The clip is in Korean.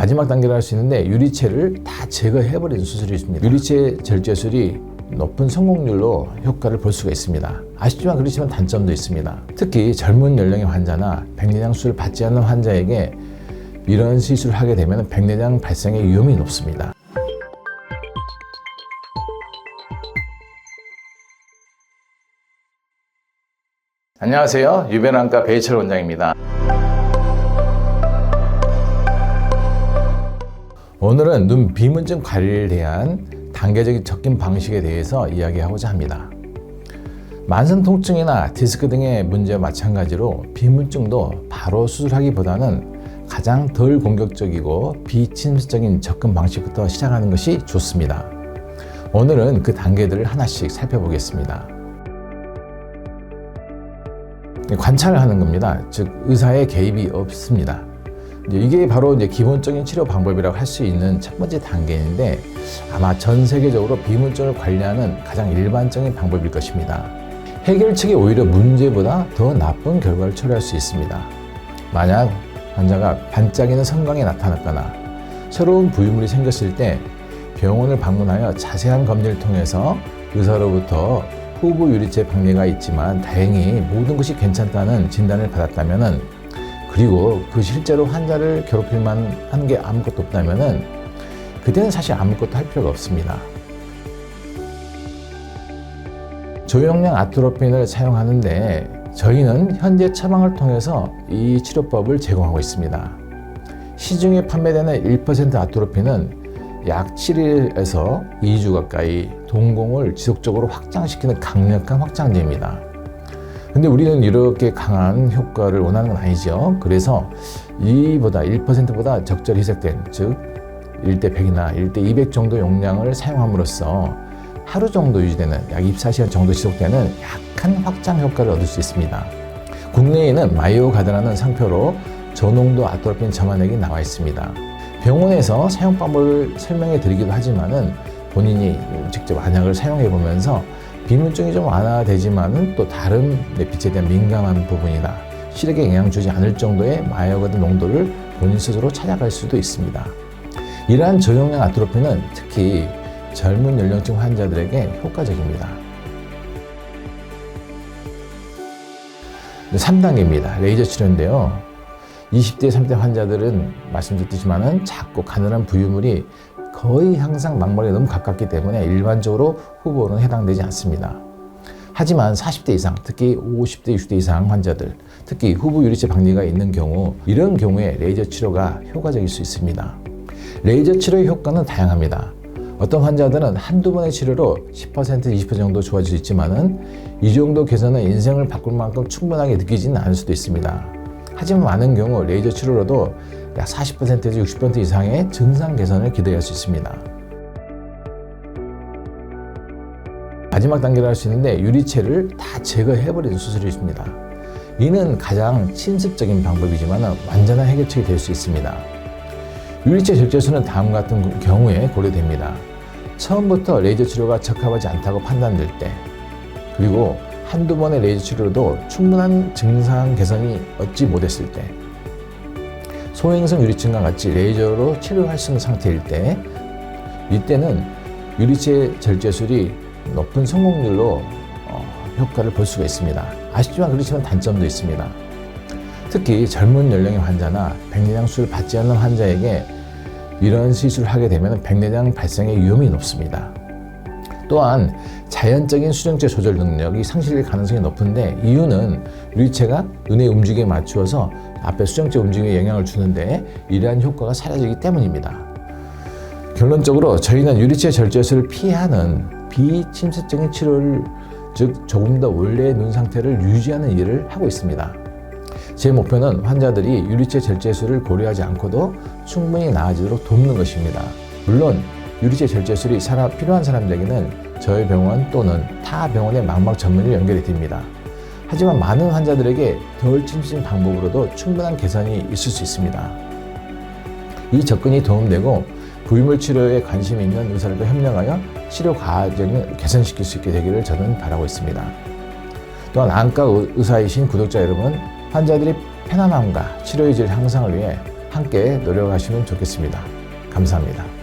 마지막 단계를 할 수 있는데 유리체를 다 제거해버리는 수술이 있습니다. 유리체 절제술이 높은 성공률로 효과를 볼 수가 있습니다. 아쉽지만 그렇지만 단점도 있습니다. 특히 젊은 연령의 환자나 백내장 수술 받지 않는 환자에게 이런 시술을 하게 되면 백내장 발생의 위험이 높습니다. 안녕하세요. 유변안과 베이철 원장입니다. 오늘은 눈 비문증 관리에 대한 단계적인 접근 방식에 대해서 이야기하고자 합니다. 만성 통증이나 디스크 등의 문제와 마찬가지로 비문증도 바로 수술하기보다는 가장 덜 공격적이고 비침습적인 접근 방식부터 시작하는 것이 좋습니다. 오늘은 그 단계들을 하나씩 살펴보겠습니다. 관찰을 하는 겁니다. 즉 의사의 개입이 없습니다. 이게 바로 이제 기본적인 치료 방법이라고 할 수 있는 첫 번째 단계인데 아마 전 세계적으로 비문증을 관리하는 가장 일반적인 방법일 것입니다. 해결책이 오히려 문제보다 더 나쁜 결과를 초래할 수 있습니다. 만약 환자가 반짝이는 성광이 나타났거나 새로운 부유물이 생겼을 때 병원을 방문하여 자세한 검진을 통해서 의사로부터 후부 유리체 박리가 있지만 다행히 모든 것이 괜찮다는 진단을 받았다면은 그리고 그 실제로 환자를 괴롭힐 만 한 게 아무것도 없다면은 그때는 사실 아무것도 할 필요가 없습니다. 조용량 아트로핀을 사용하는데 저희는 현재 처방을 통해서 이 치료법을 제공하고 있습니다. 시중에 판매되는 1% 아트로핀은 약 7일에서 2주 가까이 동공을 지속적으로 확장시키는 강력한 확장제입니다. 근데 우리는 이렇게 강한 효과를 원하는 건 아니죠. 그래서 이보다 1%보다 적절히 희석된 즉 1대 100이나 1대 200 정도 용량을 사용함으로써 하루 정도 유지되는 약 24시간 정도 지속되는 약한 확장 효과를 얻을 수 있습니다. 국내에는 마이오 가드라는 상표로 저농도 아토로핀 점화액이 나와 있습니다. 병원에서 사용 방법을 설명해 드리기도 하지만은 본인이 직접 안약을 사용해 보면서 비문증이 좀 완화되지만은 또 다른 내빛에 대한 민감한 부분이나 시력에 영향 주지 않을 정도의 마이오가드 농도를 본인 스스로 찾아갈 수도 있습니다. 이러한 저용량 아트로핀은 특히 젊은 연령층 환자들에게 효과적입니다. 3단계입니다. 레이저 치료인데요. 20대, 30대 환자들은 말씀드렸지만은 작고 가늘한 부유물이 거의 항상 망막에 너무 가깝기 때문에 일반적으로 후보는 해당되지 않습니다. 하지만 40대 이상, 특히 50대, 60대 이상 환자들, 특히 후부 유리체 박리가 있는 경우, 이런 경우에 레이저 치료가 효과적일 수 있습니다. 레이저 치료의 효과는 다양합니다. 어떤 환자들은 한두 번의 치료로 10% 20% 정도 좋아질 수 있지만은 이 정도 개선은 인생을 바꿀 만큼 충분하게 느끼지는 않을 수도 있습니다. 하지만 많은 경우 레이저 치료로도 약 40%에서 60% 이상의 증상 개선을 기대할 수 있습니다. 마지막 단계를 할 수 있는데 유리체를 다 제거해버리는 수술이 있습니다. 이는 가장 침습적인 방법이지만 완전한 해결책이 될 수 있습니다. 유리체 절제술은 다음 같은 경우에 고려됩니다. 처음부터 레이저 치료가 적합하지 않다고 판단될 때, 그리고 한두 번의 레이저 치료로도 충분한 증상 개선이 얻지 못했을 때, 소행성 유리증과 같이 레이저로 치료할 수 있는 상태일 때, 이때는 유리체 절제술이 높은 성공률로 어, 효과를 볼 수가 있습니다. 아쉽지만 그렇지만 단점도 있습니다. 특히 젊은 연령의 환자나 백내장 수술 받지 않는 환자에게 이런 시술을 하게 되면 백내장 발생의 위험이 높습니다. 또한 자연적인 수정체 조절 능력이 상실될 가능성이 높은데 이유는 유리체가 눈의 움직임에 맞추어서 앞에 수정체 움직임에 영향을 주는데 이러한 효과가 사라지기 때문입니다. 결론적으로 저희는 유리체 절제술을 피하는 비침습적인 치료를 즉 조금 더 원래의 눈 상태를 유지하는 일을 하고 있습니다. 제 목표는 환자들이 유리체 절제술을 고려하지 않고도 충분히 나아지도록 돕는 것입니다. 물론 유리체 절제술이 사람, 필요한 사람들에게는 저희 병원 또는 타 병원의 망막 전문의를 연결해 드립니다. 하지만 많은 환자들에게 덜 침습적인 방법으로도 충분한 개선이 있을 수 있습니다. 이 접근이 도움되고 부유물 치료에 관심 있는 의사들과 협력하여 치료 과정을 개선시킬 수 있게 되기를 저는 바라고 있습니다. 또한 안과 의사이신 구독자 여러분, 환자들이 편안함과 치료의 질 향상을 위해 함께 노력하시면 좋겠습니다. 감사합니다.